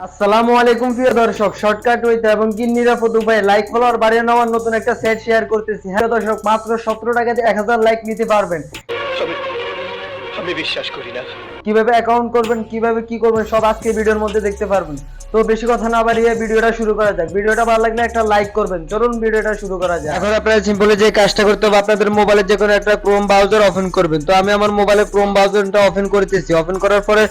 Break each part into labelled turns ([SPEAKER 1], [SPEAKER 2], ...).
[SPEAKER 1] আসসালামু আলাইকুম প্রিয় দর্শক শর্টকাট হইতে এবং কি নিরাপদ উপায়ে লাইক ফলোয়ার বাড়িয়ে নেওয়ার নতুন একটা সেট শেয়ার করতেছি। হ্যাঁ দর্শক, মাত্র সতেরো টাকাতে এক হাজার লাইক নিতে পারবেন।
[SPEAKER 2] আমি বিশ্বাস করি না।
[SPEAKER 1] কীভাবে অ্যাকাউন্ট করবেন, কীভাবে কি করবেন, সব আজকে ভিডিওর মধ্যে দেখতে পারবেন। তো বেশি কথা না বাড়িয়ে ভিডিওটা শুরু করা যাক। ভিডিওটা ভালো লাগলে একটা লাইক করবেন। চলুন ভিডিওটা শুরু করা যাক। এখন আপনারা সিম্পলি যে কাজটা করতে হবে, আপনাদের মোবাইলে যে কোনো একটা ক্রোম ব্রাউজার ওপেন করবেন। তো আমি আমার মোবাইলে ক্রোম ব্রাউজারটা ওপেন করতেছি। ওপেন করার পরে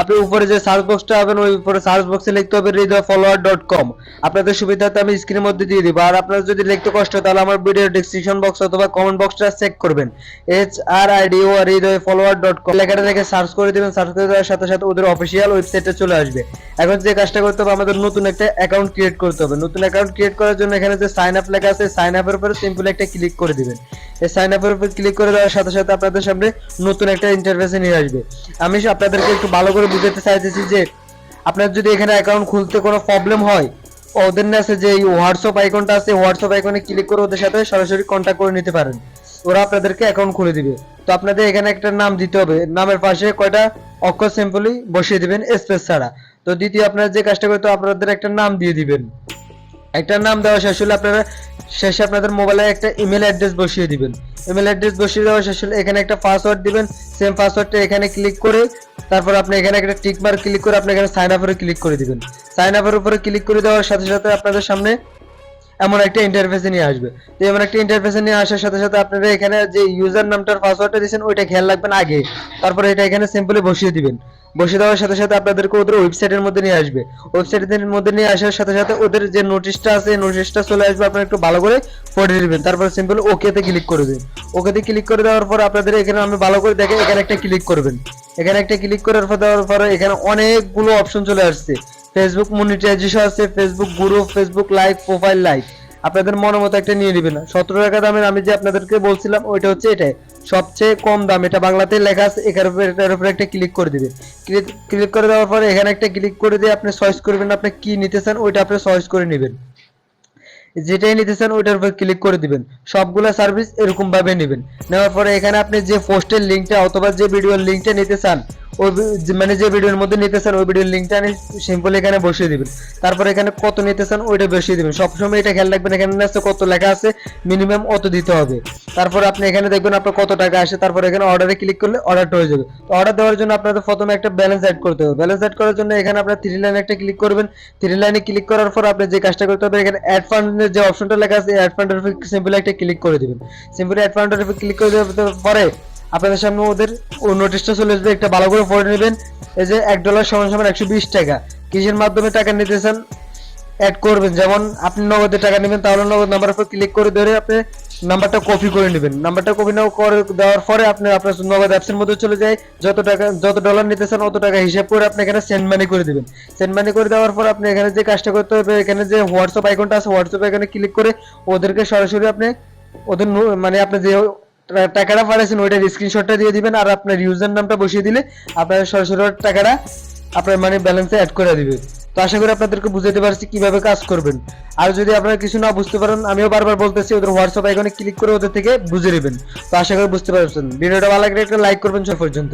[SPEAKER 1] আপনি উপরে যে সার্চ বক্সটা পাবেন, ওই উপরে সার্চ বক্সে লিখতে হবে হৃদয় ফলোয়ার ডট কম আপনাদের সুবিধাতে আমি স্ক্রিনের মধ্যে দিয়ে দিব। আর আপনার যদি লিখতে কষ্ট তাহলে আমার ভিডিও ডেসক্রিপশন বক্স অথবা কমেন্ট বক্সটা চেক করবেন। H R I D O Hridoy follower dot com লেখাটা লিখে সার্চ করে দিবেন সার্চ করে দেওয়ার সাথে সাথে ওদের অফিসিয়াল ওয়েবসাইটে চলে আসবে। এখন যে কাজটা করতে হবে, আমাদের নতুন একটা অ্যাকাউন্ট ক্রিয়েট করতে হবে। নতুন অ্যাকাউন্ট ক্রিয়েট করার জন্য এখানে যে সাইন আপ লেখা আছে সাইন আপের উপরে সিম্পল একটা ক্লিক করে দিবেন। এই সাইন আপের উপর ক্লিক করে দেওয়ার সাথে সাথে আপনাদের সামনে নতুন একটা ইন্টারফেসে নিয়ে আসবে। আমি আপনাদেরকে একটু ভালো করে বুঝাতে চাইতেছি যে, আপনার যদি এখানে অ্যাকাউন্ট খুলতে কোনো প্রবলেম হয়, ওদের কাছে যে এই হোয়াটসঅ্যাপ আইকনটা আছে হোয়াটসঅ্যাপ আইকনে ক্লিক করে ওদের সাথে সরাসরি কন্ট্যাক্ট করে নিতে পারেন। ওরা আপনাদেরকে অ্যাকাউন্ট খুলে দিবে। তো আপনাদের এখানে একটা নাম দিতে হবে। নামের পাশে কয়টা অক্ষর সিম্পলি বসিয়ে দিবেন স্পেস ছাড়া। তো দ্বিতীয় আপনারা যে কাজটা করতে আপনাদের একটা নাম দিয়ে দিবেন। একটা নাম দেওয়া শেষ হলে আপনারা শেষে আপনাদের মোবাইলে একটা ইমেল অ্যাড্রেস বসিয়ে দিবেন। ইমেল অ্যাড্রেস বসিয়ে দেওয়া শেষ হলে এখানে একটা পাসওয়ার্ড দিবেন। সেম পাসওয়ার্ডটা এখানে ক্লিক করে তারপর আপনি এখানে একটা টিক মার্ক ক্লিক করে আপনি এখানে সাইন আপের ক্লিক করে দিবেন। সাইন আপের উপরে ক্লিক করে দেওয়ার সাথে সাথে আপনাদের সামনে এমন একটা ইন্টারফেসে নিয়ে আসবে। তো এমন একটা ইন্টারফেসে নিয়ে আসার সাথে সাথে আপনারা এখানে যে ইউজার নামটার পাসওয়ার্ডটা দিয়েছেন, ওইটা খেয়াল রাখবেন আগে। তারপরে এটা এখানে সিম্পলি বসিয়ে দিবেন। বসিয়ে দেওয়ার সাথে সাথে আপনাদেরকে ওদের ওয়েবসাইটের মধ্যে নিয়ে আসবে। ওয়েবসাইটের মধ্যে নিয়ে আসার সাথে সাথে ওদের যে নোটিশটা আছে নোটিশটা চলে আসবে, আপনারা একটু ভালো করে পড়ে নেবেন। তারপর সিম্পল ওকেতে ক্লিক করে দিন ওকেতে ক্লিক করে দেওয়ার পর আপনাদের এখানে আমি ভালো করে দেখে এখানে একটা ক্লিক করবেন। এখানে একটা ক্লিক করার পর দেওয়ার পরে এখানে অনেকগুলো অপশন চলে আসছে। ফেসবুক মনিটাইজেশন আছে Facebook group Facebook live profile live আপনাদের মনের মতো একটা নিয়ে নেবেন সতেরো টাকা দামের আমি যে আপনাদেরকে বলছিলাম, ওইটা হচ্ছে এটাই। সবচেয়ে কম দাম, এটা বাংলাতে লেখা আছে, এখানে এটার উপরে একটা ক্লিক করে দিবেন ক্লিক করে দেওয়ার পরে এখানে একটা ক্লিক করে দিয়ে আপনি চয়েস করবেন, আপনি কি নিতে চান ওইটা আপনি চয়েস করে নেবেন। যেটাই নিতে চান ওইটার উপর ক্লিক করে দিবেন। সবগুলো সার্ভিস এরকম ভাবে নেবেন। নেওয়ার পরে এখানে আপনি যে পোস্টের লিঙ্কটা অথবা যে ভিডিওর লিঙ্কটা নিতে চান ওই মানে যে ভিডিওর মধ্যে নিতে চান ওই ভিডিওর লিঙ্কটা আমি সিম্পল এখানে বসিয়ে দিবেন। তারপর এখানে কত নিতে চান ওইটা বসিয়ে দিবেন। সবসময় এটা খেয়াল রাখবেন, এখানে আছে কত লেখা আছে মিনিমাম অত দিতে হবে। তারপর আপনি এখানে দেখবেন আপনার কত টাকা আসে, তারপর এখানে অর্ডারে ক্লিক করলে অর্ডারটা হয়ে যাবে। তো অর্ডার দেওয়ার জন্য আপনাদের প্রথমে একটা ব্যালেন্স অ্যাড করতে হবে। ব্যালেন্স অ্যাড করার জন্য এখানে আপনার থ্রি লাইন একটা ক্লিক করবেন। থ্রি লাইনে ক্লিক করার পর আপনি যে কাজটা করতে হবে, এখানে অ্যাড ফান্ডের যে অপশনটা লেখা আছে অ্যাড ফান্ডের সিম্পল একটা ক্লিক করে দিবেন। সিম্পল অ্যাড ফান্ডের ক্লিক করে দেওয়ার পরে আপনাদের সামনে ওদের নোটিশটা চলে আসবে একটা ভালো করে পড়ে নেবেন। এই যে এক ডলার সমান সমান একশো বিশ টাকা। কিসের মাধ্যমে টাকা নিতেছেন? অ্যাড করবেন। যেমন আপনি নগদে টাকা নেবেন, তাহলে নগদ নাম্বার উপর ক্লিক করে ধরে আপনি নাম্বারটা কপি করে নেবেন। নাম্বারটা কপি না করে দেওয়ার পরে আপনি আপনার নগদ অ্যাপসের মধ্যে চলে যায়। যত টাকা, যত ডলার নিতে চান অত টাকা হিসাব করে আপনি এখানে সেন্ড মানি করে দেবেন। সেন্ড মানি করে দেওয়ার পর আপনি এখানে যে কাজটা করতে হবে, এখানে যে হোয়াটসঅ্যাপ আইকনটা আছে হোয়াটসঅ্যাপ আইকনে ক্লিক করে ওদেরকে সরাসরি আপনি ওদের মানে আপনি যে টাকাটা পাঠাইছেন ওইটার স্ক্রিনশটটা দিয়ে দিবেন আর আপনার ইউজার নামটা বসিয়ে দিলে আপনার সরাসরি টাকাটা আপনার মানে ব্যালেন্সে অ্যাড করে দিবে। তো আশা করি আপনাদেরকে বুঝাতে পারছি কীভাবে কাজ করবেন। আর যদি আপনারা কিছু না বুঝতে পারেন, আমিও বারবার বলতেছি, ওদের হোয়াটসঅ্যাপ আইকনে ক্লিক করে ওদের থেকে বুঝে নেবেন। তো আশা করি বুঝতে পারছেন। ভিডিওটা ভালো লাগলে একটা লাইক করবেন সব পর্যন্ত